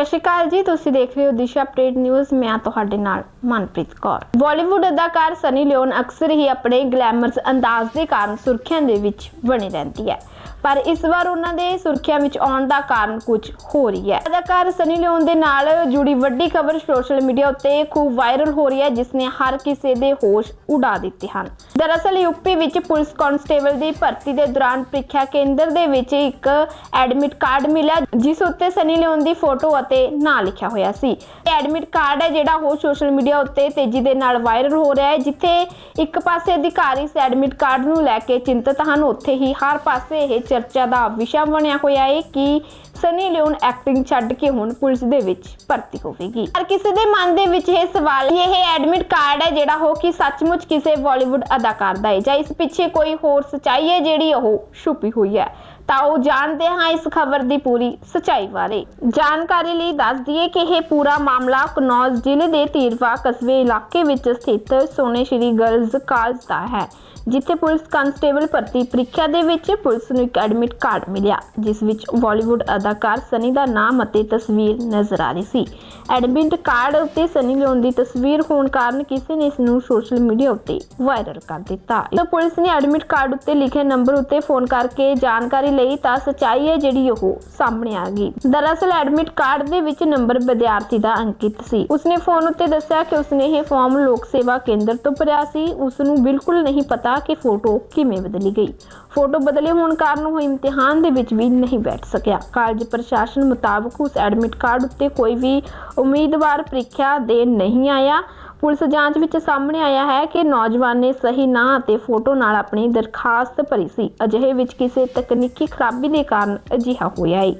ਸਤਿ ਸ਼੍ਰੀ ਅਕਾਲ ਜੀ, ਤੁਸੀਂ ਦੇਖ ਰਹੇ ਹੋ ਦਿਸ਼ਾ ਅਪਡੇਟ ਨਿਊਜ਼, ਮੈਂ ਹਾਂ ਤੁਹਾਡੇ ਨਾਲ। ਮਨਪ੍ਰੀਤ ਕੌਰ। ਬਾਲੀਵੁੱਡ ਅਦਾਕਾਰ ਸਨੀ ਲਿਓਨ ਅਕਸਰ ਹੀ ਆਪਣੇ ਗਲੈਮਰਸ ਅੰਦਾਜ਼ ਦੇ ਕਾਰਨ ਸੁਰਖੀਆਂ ਦੇ ਵਿੱਚ ਬਣੀ ਰਹਿੰਦੀ ਹੈ। ਪਰ ਇਸ ਵਾਰ ਉਹਨਾਂ ਦੇ ਸੁਰਖੀਆਂ ਵਿੱਚ ਆਉਣ ਦਾ ਕਾਰਨ ਕੁਝ ਹੋ ਰਹੀ ਹੈ। ਅਦਾਕਾਰ ਸਨੀ ਲਿਓਨ ਦੇ ਨਾਲ ਜੁੜੀ ਵੱਡੀ ਖਬਰ ਸੋਸ਼ਲ ਮੀਡੀਆ ਉੱਤੇ ਖੂਬ ਵਾਇਰਲ ਹੋ ਰਹੀ ਹੈ, ਜਿਸ ਨੇ ਹਰ ਕਿਸੇ ਦੇ ਹੋਸ਼ ਉਡਾ ਦਿੱਤੇ ਹਨ। ਦਰਅਸਲ ਯੂਪੀ ਵਿੱਚ ਪੁਲਿਸ ਕਾਂਸਟੇਬਲ ਦੀ ਭਰਤੀ ਦੇ ਦੌਰਾਨ ਪ੍ਰੀਖਿਆ ਕੇਂਦਰ ਦੇ ਵਿੱਚ ਇੱਕ ਐਡਮਿਟ ਕਾਰਡ ਮਿਲਿਆ, ਜਿਸ ਉੱਤੇ ਸਨੀ ਲਿਓਨ ਦੀ ਫੋਟੋ ਅਤੇ ਨਾਂ ਲਿਖਿਆ ਹੋਇਆ ਸੀ। ਐਡਮਿਟ ਕਾਰਡ ਹੈ ਜਿਹੜਾ ਉਹ ਸੋਸ਼ਲ ਮੀਡੀਆ ਉੱਤੇ ਤੇਜ਼ੀ ਦੇ ਨਾਲ ਵਾਇਰਲ ਹੋ ਰਿਹਾ ਹੈ, ਜਿੱਥੇ ਇੱਕ ਪਾਸੇ ਅਧਿਕਾਰੀ ਐਡਮਿਟ ਕਾਰਡ ਨੂੰ ਲੈ ਕੇ ਚਿੰਤਤ ਹਨ। ਉੱਥੇ ਹੀ ਹਰ ਪਾਸੇ ਇਹ ਚਰਚਾ ਦਾ ਵਿਸ਼ਾ ਬਣਿਆ ਹੋਇਆ ਹੈ ਕਿ ਸਨੀ ਲਿਓਨ ਐਕਟਿੰਗ ਛੱਡ ਕੇ ਹੁਣ ਪੁਲਿਸ ਦੇ ਵਿੱਚ ਭਰਤੀ ਹੋਵੇਗੀ। ਹਰ ਕਿਸੇ ਦੇ ਮਨ ਦੇ ਵਿੱਚ ਇਹ ਸਵਾਲ ਇਹ ਐਡਮਿਟ ਕਾਰਡ ਹੈ, ਜਿਹੜਾ ਉਹ ਕਿ ਸੱਚਮੁੱਚ ਕਿਸੇ ਬਾਲੀਵੁੱਡ ਅਦਾਕਾਰ ਦਾ ਹੈ, ਜਾਂ ਇਸ ਪਿੱਛੇ ਕੋਈ ਹੋਰ ਸਚਾਈ ਹੈ, ਜਿਹੜੀ ਉਹ ਛੁਪੀ ਹੋਈ ਹੈ। ਤਾਂ ਉਹ ਜਾਣਦੇ ਹਾਂ ਇਸ ਖਬਰ ਦੀ ਪੂਰੀ ਸਚਾਈ ਬਾਰੇ। ਜਾਣਕਾਰੀ ਲਈ ਦੱਸ ਦਈਏ ਕਿ ਇਹ ਪੂਰਾ ਮਾਮਲਾ ਕਨੌਜ ਜ਼ਿਲ੍ਹੇ ਦੇ ਤੀਰਵਾ ਕਸਬੇ ਇਲਾਕੇ ਵਿੱਚ ਸਥਿਤ ਸੋਨੇ ਸ਼੍ਰੀ ਗਰਲਜ਼ ਕਾਲਜ ਦਾ ਹੈ। ਜਿੱਥੇ ਪੁਲਿਸ ਕਾਂਸਟੇਬਲ ਭਰਤੀ ਪ੍ਰੀਖਿਆ ਦੇ ਵਿੱਚ ਪੁਲਿਸ ਨੂੰ ਇੱਕ ਐਡਮਿਟ ਕਾਰਡ ਮਿਲਿਆ, ਜਿਸ ਵਿੱਚ ਬਾਲੀਵੁੱਡ ਅਦਾਕਾਰ ਸਨੀ ਦਾ ਨਾਮ ਅਤੇ ਤਸਵੀਰ ਨਜ਼ਰ ਆ ਰਹੀ ਸੀ। ਐਡਮਿਟ ਕਾਰਡ ਉੱਤੇ ਸਨੀ ਲਿਓਨ ਦੀ ਤਸਵੀਰ ਹੋਣ ਕਾਰਨ ਕਿਸੇ ਨੇ ਇਸ ਨੂੰ ਸੋਸ਼ਲ ਮੀਡੀਆ ਉੱਤੇ ਵਾਇਰਲ ਕਰ ਦਿੱਤਾ। ਤਾਂ ਪੁਲਿਸ ਨੇ ਐਡਮਿਟ ਕਾਰਡ ਉੱਤੇ ਲਿਖੇ ਨੰਬਰ ਉੱਤੇ ਫੋਨ ਕਰਕੇ ਜਾਣਕਾਰੀ ਲਈ ਤਾਂ ਸਚਾਈ ਹੈ ਜਿਹੜੀ ਉਹ ਸਾਹਮਣੇ ਆ ਗਈ। ਦਰਅਸਲ ਐਡਮਿਟ ਕਾਰਡ ਦੇ ਵਿੱਚ ਨੰਬਰ ਵਿਦਿਆਰਥੀ ਦਾ ਅੰਕਿਤ ਸੀ। ਉਸਨੇ ਫੋਨ ਉੱਤੇ ਦੱਸਿਆ ਕਿ ਉਸਨੇ ਇਹ ਫਾਰਮ ਲੋਕ ਸੇਵਾ ਕੇਂਦਰ ਤੋਂ ਭਰਿਆ ਸੀ। ਉਸ ਨੂੰ ਬਿਲਕੁਲ ਨਹੀਂ ਪਤਾ ਕਿ ਫੋਟੋ ਕਿਵੇਂ ਬਦਲੀ ਗਈ? ਫੋਟੋ ਬਦਲੇ ਹੋਣ ਕਾਰਨ ਉਹ ਇਮਤਿਹਾਨ ਦੇ ਵਿੱਚ ਵੀ ਨਹੀਂ ਬੈਠ ਸਕਿਆ। ਕਾਲਜ ਪ੍ਰਸ਼ਾਸਨ ਮੁਤਾਬਕ ਉਸ ਐਡਮਿਟ ਕਾਰਡ ਉੱਤੇ ਕੋਈ ਵੀ ਉਮੀਦਵਾਰ ਪ੍ਰੀਖਿਆ ਦੇ ਨਹੀਂ ਆਇਆ। ਪੁਲਿਸ ਜਾਂਚ ਵਿੱਚ ਸਾਹਮਣੇ ਆਇਆ ਹੈ ਕਿ ਨੌਜਵਾਨ ਨੇ ਸਹੀ ਨਾਂ ਅਤੇ ਫੋਟੋ ਨਾਲ ਆਪਣੀ ਦਰਖਾਸਤ ਭਰੀ ਸੀ। ਅਜਿਹੇ ਵਿੱਚ ਕਿਸੇ ਤਕਨੀਕੀ ਖਰਾਬੀ ਦੇ ਕਾਰਨ ਅਜਿਹਾ ਹੋਇਆ ਹੈ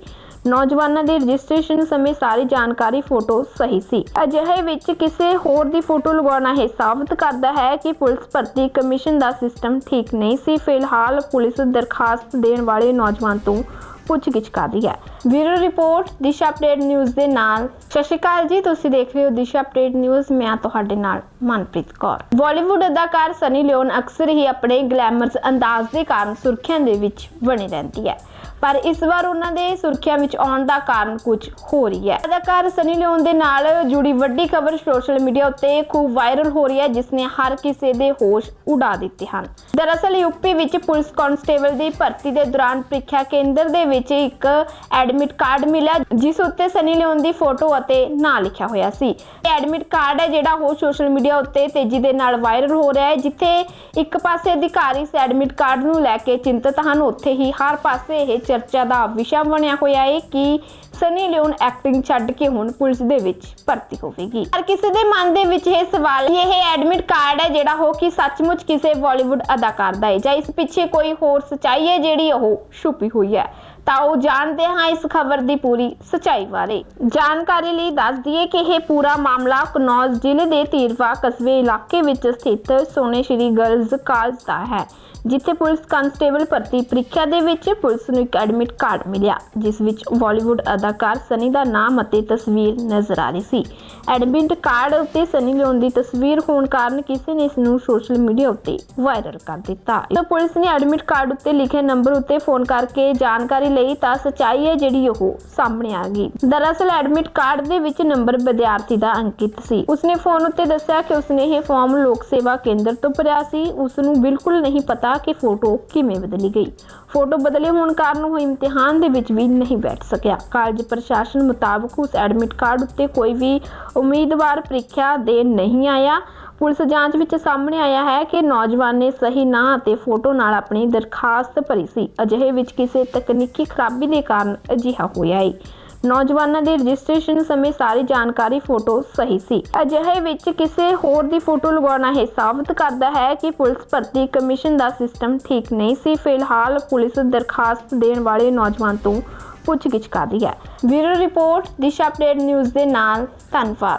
ਨੌਜਵਾਨਾਂ ਦੀ ਰਜਿਸਟ੍ਰੇਸ਼ਨ ਸਮੇਂ ਸਾਰੀ ਜਾਣਕਾਰੀ ਫੋਟੋ ਸਹੀ ਸੀ। ਅਜਿਹੇ ਵਿੱਚ ਕਿਸੇ ਹੋਰ ਦੀ ਫੋਟੋ ਲਗਾਉਣਾ ਇਹ ਸਾਬਤ ਕਰਦਾ ਹੈ ਕਿ ਪੁਲਿਸ ਭਰਤੀ ਕਮਿਸ਼ਨ ਦਾ ਸਿਸਟਮ ਠੀਕ ਨਹੀਂ ਸੀ। ਫਿਲਹਾਲ ਪੁਲਿਸ ਦਰਖਾਸਤ ਦੇਣ ਵਾਲੇ ਨੌਜਵਾਨ ਤੋਂ ਪੁੱਛਗਿੱਛ ਕਰ ਰਹੀ ਹੈ। Bureau report, Disha update news ਦੇ ਨਾਲ। ਸਤਿ ਸ਼੍ਰੀ ਅਕਾਲ ਜੀ, ਤੁਸੀਂ ਦੇਖ ਰਹੇ ਹੋ ਦਿਸ਼ਾ ਅਪਡੇਟ ਨਿਊਜ਼। ਮੈਂ ਤੁਹਾਡੇ ਨਾਲ ਮਨਪ੍ਰੀਤ ਕੌਰ। ਬਾਲੀਵੁੱਡ ਅਦਾਕਾਰ ਸਨੀ ਲਿਓਨ ਅਕਸਰ ਹੀ ਆਪਣੇ ਗਲੈਮਰਸ ਅੰਦਾਜ਼ ਦੇ ਕਾਰਨ ਸੁਰਖੀਆਂ ਦੇ ਵਿੱਚ ਬਣੀ ਰਹਿੰਦੀ ਹੈ। ਪਰ ਇਸ ਵਾਰ ਉਹਨਾਂ ਦੇ ਸੁਰਖੀਆਂ ਵਿੱਚ ਆਉਣ ਦਾ ਕਾਰਨ ਕੁਝ ਹੋ ਰਹੀ ਹੈ। ਅਦਾਕਾਰ ਸਨੀ ਲਿਓਨ ਦੇ ਨਾਲ ਜੁੜੀ ਵੱਡੀ ਖਬਰ ਸੋਸ਼ਲ ਮੀਡੀਆ ਉੱਤੇ ਖੂਬ ਵਾਇਰਲ ਹੋ ਰਹੀ ਹੈ, ਜਿਸ ਨੇ ਹਰ ਕਿਸੇ ਦੇ ਹੋਸ਼ ਉਡਾ ਦਿੱਤੇ ਹਨ। ਦਰਅਸਲ ਯੂਪੀ ਵਿੱਚ ਪੁਲਿਸ ਕਾਂਸਟੇਬਲ ਦੀ ਭਰਤੀ ਦੇ ਦੌਰਾਨ ਪ੍ਰੀਖਿਆ ਕੇਂਦਰ ਦੇ ਵਿੱਚ ਇੱਕ ਐਡਮਿਟ ਕਾਰਡ ਮਿਲਿਆ, ਜਿਸ ਉੱਤੇ ਸਨੀ ਲਿਓਨ ਦੀ ਫੋਟੋ ਅਤੇ ਨਾਂ ਲਿਖਿਆ ਹੋਇਆ ਸੀ। ਇਹ ਐਡਮਿਟ ਕਾਰਡ ਹੈ ਜਿਹੜਾ ਉਹ ਸੋਸ਼ਲ ਮੀਡੀਆ ਉੱਤੇ ਤੇਜ਼ੀ ਦੇ ਨਾਲ ਵਾਇਰਲ ਹੋ ਰਿਹਾ ਹੈ, ਜਿੱਥੇ ਇੱਕ ਪਾਸੇ ਅਧਿਕਾਰੀ ਇਸ ਐਡਮਿਟ ਕਾਰਡ ਨੂੰ ਲੈ ਕੇ ਚਿੰਤਤ ਹਨ। ਉੱਥੇ ਹੀ ਹਰ ਪਾਸੇ ਇਹ ਚਰਚਾ ਦਾ ਵਿਸ਼ਾ ਬਣਿਆ ਹੋਇਆ ਹੈ ਕਿ ਸਨੀ ਲਿਓਨ ਐਕਟਿੰਗ ਛੱਡ ਕੇ ਹੁਣ ਪੁਲਿਸ ਦੇ ਵਿੱਚ ਭਰਤੀ ਹੋਵੇਗੀ। ਹਰ ਕਿਸੇ ਦੇ ਮਨ ਦੇ ਵਿੱਚ ਇਹ ਸਵਾਲ, ਇਹ ਐਡਮਿਟ ਕਾਰਡ ਹੈ ਜਿਹੜਾ ਉਹ ਕਿ ਸੱਚਮੁੱਚ ਕਿਸੇ ਬਾਲੀਵੁੱਡ ਅਦਾਕਾਰ ਦਾ ਹੈ ਜਾਂ ਇਸ ਪਿੱਛੇ ਕੋਈ ਹੋਰ ਸਚਾਈ ਹੈ ਜਿਹੜੀ ਉਹ ਛੁਪੀ ਹੋਈ ਹੈ। ਤਾਂ ਉਹ ਜਾਣਦੇ ਹਾਂ ਇਸ ਖਬਰ ਦੀ ਪੂਰੀ ਸਚਾਈ ਬਾਰੇ। ਜਾਣਕਾਰੀ ਲਈ ਦੱਸ ਦਈਏ ਕਿ ਇਹ ਪੂਰਾ ਮਾਮਲਾ ਕਨੌਜ ਜ਼ਿਲ੍ਹੇ ਦੇ ਤੀਰਵਾ ਕਸਬੇ ਇਲਾਕੇ ਵਿੱਚ ਸਥਿਤ ਸੋਨੇ ਸ਼੍ਰੀ ਗਰਲਜ਼ ਕਾਲਜ ਦਾ ਹੈ। ਜਿੱਥੇ ਪੁਲਿਸ ਕਾਂਸਟੇਬਲ ਭਰਤੀ ਪ੍ਰੀਖਿਆ ਦੇ ਵਿੱਚ ਪੁਲਿਸ ਨੂੰ ਇੱਕ ਐਡਮਿਟ ਕਾਰਡ ਮਿਲਿਆ, ਜਿਸ ਵਿੱਚ ਬਾਲੀਵੁੱਡ ਅਦਾਕਾਰ ਸਨੀ ਦਾ ਨਾਮ ਅਤੇ ਤਸਵੀਰ ਨਜ਼ਰ ਆ ਰਹੀ ਸੀ। ਐਡਮਿਟ ਕਾਰਡ ਉੱਤੇ ਸਨੀ ਲਿਓਨ ਦੀ ਤਸਵੀਰ ਹੋਣ ਕਾਰਨ ਕਿਸੇ ਨੇ ਇਸ ਨੂੰ ਸੋਸ਼ਲ ਮੀਡੀਆ ਉੱਤੇ ਵਾਇਰਲ ਕਰ ਦਿੱਤਾ। ਤਾਂ ਪੁਲਿਸ ਨੇ ਐਡਮਿਟ ਕਾਰਡ ਉੱਤੇ ਲਿਖੇ ਨੰਬਰ ਉੱਤੇ ਫੋਨ ਕਰਕੇ ਜਾਣਕਾਰੀ ਲਈ, ਤਾਂ ਸਚਾਈ ਹੈ ਜਿਹੜੀ ਉਹ ਸਾਹਮਣੇ ਆ ਗਈ। ਦਰਅਸਲ ਐਡਮਿਟ ਕਾਰਡ ਦੇ ਵਿੱਚ ਨੰਬਰ ਵਿਦਿਆਰਥੀ ਦਾ ਅੰਕਿਤ ਸੀ। ਉਸਨੇ ਫੋਨ ਉੱਤੇ ਦੱਸਿਆ ਕਿ ਉਸਨੇ ਇਹ ਫਾਰਮ ਲੋਕ ਸੇਵਾ ਕੇਂਦਰ ਤੋਂ ਭਰਿਆ ਸੀ। ਉਸ ਨੂੰ ਬਿਲਕੁਲ ਨਹੀਂ ਪਤਾ ਕਿ ਫੋਟੋ ਕਿਵੇਂ ਬਦਲੀ ਗਈ? ਫੋਟੋ ਬਦਲੇ ਹੋਣ ਕਾਰਨ ਉਹ ਇਮਤਿਹਾਨ ਦੇ ਵਿੱਚ ਵੀ ਨਹੀਂ ਬੈਠ ਸਕਿਆ। ਕਾਲਜ ਪ੍ਰਸ਼ਾਸਨ ਮੁਤਾਬਕ ਉਸ ਐਡਮਿਟ ਕਾਰਡ ਉੱਤੇ ਕੋਈ ਵੀ ਉਮੀਦਵਾਰ ਪ੍ਰੀਖਿਆ ਦੇ ਨਹੀਂ ਆਇਆ। ਪੁਲਿਸ ਜਾਂਚ ਵਿੱਚ ਸਾਹਮਣੇ ਆਇਆ ਹੈ ਕਿ ਨੌਜਵਾਨ ਨੇ ਸਹੀ ਨਾਂ ਅਤੇ ਫੋਟੋ ਨਾਲ ਆਪਣੀ ਦਰਖਾਸਤ ਭਰੀ ਸੀ। ਅਜਿਹੇ ਵਿੱਚ ਕਿਸੇ ਤਕਨੀਕੀ ਖਰਾਬੀ ਦੇ ਕਾਰਨ ਅਜਿਹਾ ਹੋਇਆ ਹੈ ਨੌਜਵਾਨਾਂ ਦੀ ਰਜਿਸਟ੍ਰੇਸ਼ਨ ਸਮੇਂ ਸਾਰੀ ਜਾਣਕਾਰੀ ਫੋਟੋ ਸਹੀ ਸੀ। ਅਜਿਹੇ ਵਿੱਚ ਕਿਸੇ ਹੋਰ ਦੀ ਫੋਟੋ ਲਗਾਉਣਾ ਇਹ ਸਾਬਤ ਕਰਦਾ ਹੈ ਕਿ ਪੁਲਿਸ ਭਰਤੀ ਕਮਿਸ਼ਨ ਦਾ ਸਿਸਟਮ ਠੀਕ ਨਹੀਂ ਸੀ। ਫਿਲਹਾਲ ਪੁਲਿਸ ਦਰਖਾਸਤ ਦੇਣ ਵਾਲੇ ਨੌਜਵਾਨ ਤੋਂ ਪੁੱਛਗਿੱਛ ਕਰ ਰਹੀ ਹੈ। Bureau report, Disha update news ਦੇ ਨਾਲ ਧੰਨਵਾਦ।